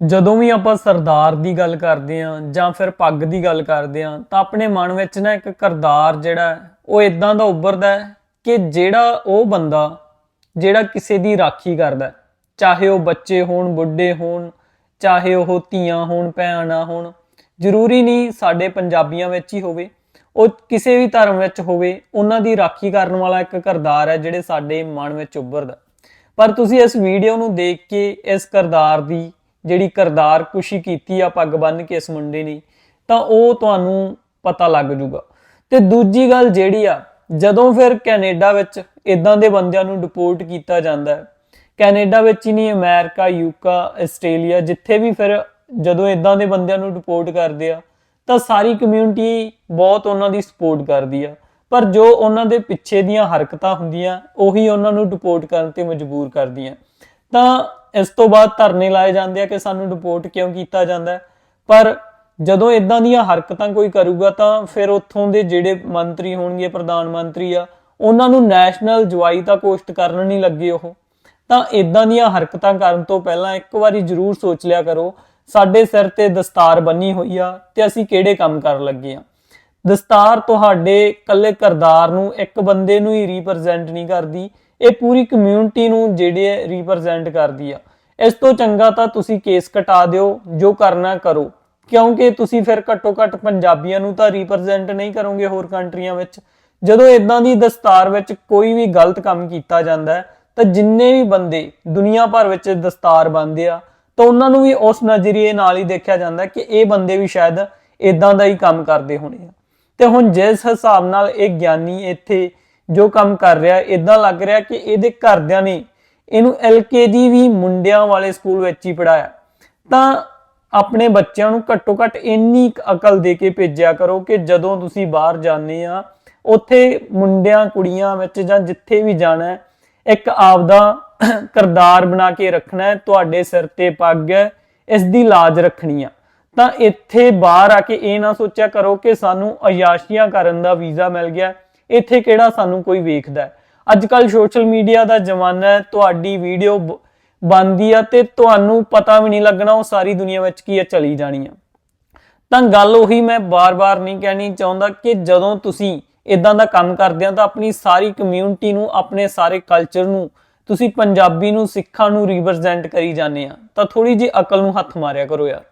ਜਦੋਂ ਵੀ ਆਪਾਂ ਸਰਦਾਰ ਦੀ ਗੱਲ ਕਰਦੇ ਆਂ ਜਾਂ ਫਿਰ ਪੱਗ ਦੀ ਗੱਲ ਕਰਦੇ ਆਂ ਤਾਂ ਆਪਣੇ ਮਨ ਵਿੱਚ ਨਾ ਇੱਕ ਕਰਦਾਰ ਜਿਹੜਾ ਉਹ ਇਦਾਂ ਦਾ ਉੱਭਰਦਾ ਕਿ ਜਿਹੜਾ ਉਹ ਬੰਦਾ ਜਿਹੜਾ ਕਿਸੇ ਦੀ ਰਾਖੀ ਕਰਦਾ ਚਾਹੇ ਉਹ ਬੱਚੇ ਹੋਣ, ਬੁੱਢੇ ਹੋਣ, ਚਾਹੇ ਉਹ ਧੀਆਂ ਹੋਣ, ਭੈਣਾਂ ਹੋਣ, ਜ਼ਰੂਰੀ ਨਹੀਂ ਸਾਡੇ ਪੰਜਾਬੀਆਂ ਵਿੱਚ ਹੀ ਹੋਵੇ, ਉਹ ਕਿਸੇ ਵੀ ਧਰਮ ਵਿੱਚ ਹੋਵੇ, ਉਹਨਾਂ ਦੀ ਰਾਖੀ ਕਰਨ ਵਾਲਾ ਇੱਕ ਕਰਦਾਰ ਹੈ ਜਿਹੜੇ ਸਾਡੇ ਮਨ ਵਿੱਚ ਉੱਭਰਦਾ ਪਰ ਤੁਸੀਂ ਇਸ ਵੀਡੀਓ ਨੂੰ ਦੇਖ ਕੇ ਇਸ ਕਰਦਾਰ ਦੀ ਜਿਹੜੀ ਕਰਦਾਰ ਕੁਸ਼ੀ ਕੀਤੀ ਆ ਪੱਗ ਬੰਨ ਕੇ ਇਸ ਮੁੰਡੇ ਨੇ, ਤਾਂ ਉਹ ਤੁਹਾਨੂੰ ਪਤਾ ਲੱਗ ਜੂਗਾ। ਤੇ ਦੂਜੀ ਗੱਲ ਜਿਹੜੀ ਆ, ਜਦੋਂ ਫਿਰ ਕੈਨੇਡਾ ਵਿੱਚ ਇਦਾਂ ਦੇ ਬੰਦਿਆਂ ਨੂੰ ਡਿਪੋਰਟ ਕੀਤਾ ਜਾਂਦਾ ਹੈ, ਕੈਨੇਡਾ ਵਿੱਚ ਹੀ ਨਹੀਂ, ਅਮਰੀਕਾ ਯੂਕਾ ਆਸਟ੍ਰੇਲੀਆ, ਜਿੱਥੇ ਵੀ ਫਿਰ ਜਦੋਂ ਇਦਾਂ ਦੇ ਬੰਦਿਆਂ ਨੂੰ ਡਿਪੋਰਟ ਕਰਦੇ ਆ, ਤਾਂ ਸਾਰੀ ਕਮਿਊਨਿਟੀ ਬਹੁਤ ਉਹਨਾਂ ਦੀ ਸਪੋਰਟ ਕਰਦੀ ਆ। ਪਰ ਜੋ ਉਹਨਾਂ ਦੇ ਪਿੱਛੇ ਦੀਆਂ ਹਰਕਤਾਂ ਹੁੰਦੀਆਂ, ਉਹੀ ਉਹਨਾਂ ਨੂੰ ਡਿਪੋਰਟ ਕਰਨ ਤੇ ਮਜਬੂਰ ਕਰਦੀਆਂ। ਤਾਂ ਇਸ ਤੋਂ ਬਾਅਦ ਧਰਨੇ ਲਾਏ ਜਾਂਦੇ ਆ ਕਿ ਸਾਨੂੰ ਡਿਪੋਰਟ ਕਿਉਂ ਕੀਤਾ ਜਾਂਦਾ ਪਰ ਜਦੋਂ ਇਦਾਂ ਦੀਆਂ ਹਰਕਤਾਂ ਕੋਈ ਕਰੂਗਾ ਤਾਂ ਫਿਰ ਉੱਥੋਂ ਦੇ ਜਿਹੜੇ ਮੰਤਰੀ ਹੋਣਗੇ, ਪ੍ਰਧਾਨ ਮੰਤਰੀ ਆ, ਉਹਨਾਂ ਨੂੰ ਨੈਸ਼ਨਲ ਜਵਾਈ ਤਾਂ ਕੋਸ਼ਟ ਕਰਨ ਨਹੀਂ ਲੱਗੇ ਉਹ। ਤਾਂ ਇਦਾਂ ਦੀਆਂ ਹਰਕਤਾਂ ਕਰਨ ਤੋਂ ਪਹਿਲਾਂ ਇੱਕ ਵਾਰੀ ਜ਼ਰੂਰ ਸੋਚ ਲਿਆ ਕਰੋ, ਸਾਡੇ ਸਿਰ ਤੇ ਦਸਤਾਰ ਬੰਨੀ ਹੋਈ ਆ ਤੇ ਅਸੀਂ ਕਿਹੜੇ ਕੰਮ ਕਰਨ ਲੱਗੇ ਆ। ਦਸਤਾਰ ਤੁਹਾਡੇ ਕੱਲੇ ਕਰਦਾਰ ਨੂੰ, ਇੱਕ ਬੰਦੇ ਨੂੰ ਹੀ ਰਿਪਰੈਜ਼ੈਂਟ ਨਹੀਂ ਕਰਦੀ, ਇਹ ਪੂਰੀ ਕਮਿਊਨਿਟੀ ਨੂੰ ਜਿਹੜੇ ਰਿਪਰੈਜ਼ੈਂਟ ਕਰਦੀ ਆ। ਇਸ ਤੋਂ ਚੰਗਾ ਤਾਂ ਤੁਸੀਂ ਕੇਸ ਕਟਾ ਦਿਓ, ਜੋ ਕਰਨਾ ਕਰੋ। ਕਿਉਂਕਿ ਤੁਸੀਂ ਫਿਰ ਘੱਟੋ ਘੱਟ ਪੰਜਾਬੀਆਂ ਨੂੰ ਤਾਂ ਰਿਪਰੈਜ਼ੈਂਟ ਨਹੀਂ ਕਰੋਗੇ ਹੋਰ ਕੰਟਰੀਆਂ ਵਿੱਚ। ਜਦੋਂ ਇਦਾਂ ਦੀ ਦਸਤਾਰ ਵਿੱਚ ਕੋਈ ਵੀ ਗਲਤ ਕੰਮ ਕੀਤਾ ਜਾਂਦਾ ਹੈ, ਤਾਂ ਜਿੰਨੇ ਵੀ ਬੰਦੇ ਦੁਨੀਆ ਭਰ ਵਿੱਚ ਦਸਤਾਰ ਬੰਨਦੇ ਆ, ਤਾਂ ਉਹਨਾਂ ਨੂੰ ਵੀ ਉਸ ਨਜ਼ਰੀਏ ਨਾਲ ਹੀ ਦੇਖਿਆ ਜਾਂਦਾ ਕਿ ਇਹ ਬੰਦੇ ਵੀ ਸ਼ਾਇਦ ਇਦਾਂ ਦਾ ਹੀ ਕੰਮ ਕਰਦੇ ਹੋਣੇ ਆ। ਤੇ ਹੁਣ ਜਿਸ ਹਿਸਾਬ ਨਾਲ ਇਹ ਗਿਆਨੀ ਇੱਥੇ ਜੋ ਕੰਮ ਕਰ ਰਿਹਾ ਇਦਾਂ ਲੱਗ ਰਿਹਾ ਕਿ ਇਹਦੇ ਘਰਦਿਆਂ ਨੇ ਇਹਨੂੰ ਐਲਕੇਜੀ ਵੀ ਮੁੰਡਿਆਂ ਵਾਲੇ ਸਕੂਲ ਵਿੱਚ ਹੀ ਪੜਾਇਆ ਤਾਂ ਆਪਣੇ ਬੱਚਿਆਂ ਨੂੰ ਘੱਟੋ ਘੱਟ ਇੰਨੀ ਅਕਲ ਦੇ ਕੇ ਭੇਜਿਆ ਕਰੋ ਕਿ ਜਦੋਂ ਤੁਸੀਂ ਬਾਹਰ ਜਾਂਦੇ ਆ, ਉੱਥੇ ਮੁੰਡਿਆਂ ਕੁੜੀਆਂ ਵਿੱਚ ਜਾਂ ਜਿੱਥੇ ਵੀ ਜਾਣਾ ਇੱਕ ਆਪਦਾ ਕਰਦਾਰ ਬਣਾ ਕੇ ਰੱਖਣਾ ਹੈ, ਤੁਹਾਡੇ ਸਿਰ ਤੇ ਪੱਗ ਹੈ, ਇਸ ਦੀ ਲਾਜ ਰੱਖਣੀ ਆ। ਤਾਂ ਇੱਥੇ ਬਾਹਰ ਆ ਕੇ ਇਹ ਨਾ ਸੋਚਿਆ ਕਰੋ ਕਿ ਸਾਨੂੰ ਅਯਾਸ਼ੀਆਂ ਕਰਨ ਦਾ ਵੀਜ਼ਾ ਮਿਲ ਗਿਆ, ਇੱਥੇ ਕਿਹੜਾ ਸਾਨੂੰ ਕੋਈ ਵੇਖਦਾ ਹੈ? ਅੱਜ ਕੱਲ ਸੋਸ਼ਲ ਮੀਡੀਆ ਦਾ ਜ਼ਮਾਨਾ ਹੈ, ਤੁਹਾਡੀ ਵੀਡੀਓ ਬਣਦੀ ਆ ਤੇ ਤੁਹਾਨੂੰ ਪਤਾ ਵੀ ਨਹੀਂ ਲੱਗਣਾ ਉਹ ਸਾਰੀ ਦੁਨੀਆ ਵਿੱਚ ਕੀ ਆ, ਚਲੀ ਜਾਣੀ ਆ। ਤਾਂ ਗੱਲ ਉਹੀ ਮੈਂ ਬਾਰ-ਬਾਰ ਨਹੀਂ ਕਹਿਣੀ ਚਾਹੁੰਦਾ ਕਿ ਜਦੋਂ ਤੁਸੀਂ ਇਦਾਂ ਦਾ ਕੰਮ ਕਰਦੇ ਆ ਤਾਂ ਆਪਣੀ ਸਾਰੀ ਕਮਿਊਨਿਟੀ ਨੂੰ, ਆਪਣੇ ਸਾਰੇ ਕਲਚਰ ਨੂੰ, ਤੁਸੀਂ ਪੰਜਾਬੀ ਨੂੰ, ਸਿੱਖਾਂ ਨੂੰ ਰਿਪਰੈਜ਼ੈਂਟ ਕਰੀ ਜਾਂਦੇ ਆ। ਤਾਂ ਥੋੜੀ ਜਿਹੀ ਅਕਲ ਨੂੰ ਹੱਥ ਮਾਰਿਆ ਕਰੋ ਯਾਰ।